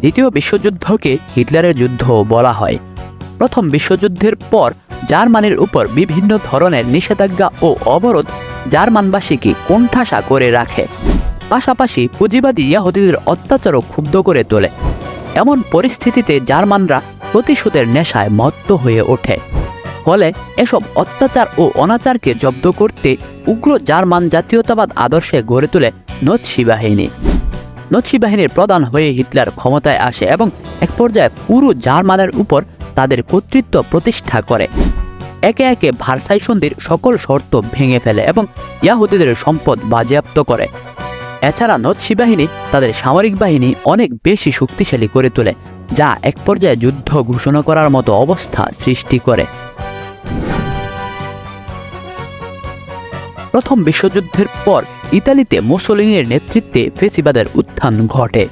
দ্বিতীয় বিশ্বযুদ্ধকে হিটলারের যুদ্ধ বলা হয়। প্রথম বিশ্বযুদ্ধের পর জার্মানির উপর বিভিন্ন ধরনের নিষেধাজ্ঞা ও অবরোধ জার্মানবাসীকে কোণঠাসা করে রাখে। পাশাপাশি পুঁজিবাদী ইয়াহুদিদের অত্যাচারও ক্ষুব্ধ করে তোলে। এমন পরিস্থিতিতে জার্মানরা প্রতিশোধের নেশায় মত্ত হয়ে ওঠে। ফলে এসব অত্যাচার ও অনাচারকে জব্দ করতে উগ্র জার্মান জাতীয়তাবাদ আদর্শে গড়ে তোলে নৎসি বাহিনী। নৎসি বাহিনীর প্রধান হয়ে হিটলার ক্ষমতায় আসে এবং এক পর্যায়ে পুরো জার্মানের উপর তাদের কর্তৃত্ব প্রতিষ্ঠা করে। একে একে ভারসাই সন্ধির সকল শর্ত ভেঙে ফেলে এবং ইয়াহুদিদের সম্পদ বাজেয়াপ্ত করে। এছাড়া নৎসি বাহিনী তাদের সামরিক বাহিনী অনেক বেশি শক্তিশালী করে তোলে, যা এক পর্যায়ে যুদ্ধ ঘোষণা করার মতো অবস্থা সৃষ্টি করে। প্রথম বিশ্বযুদ্ধের পর ইতালিতে মুসলিনের নেতৃত্বে ফেসিবাদের উত্থান ঘটে।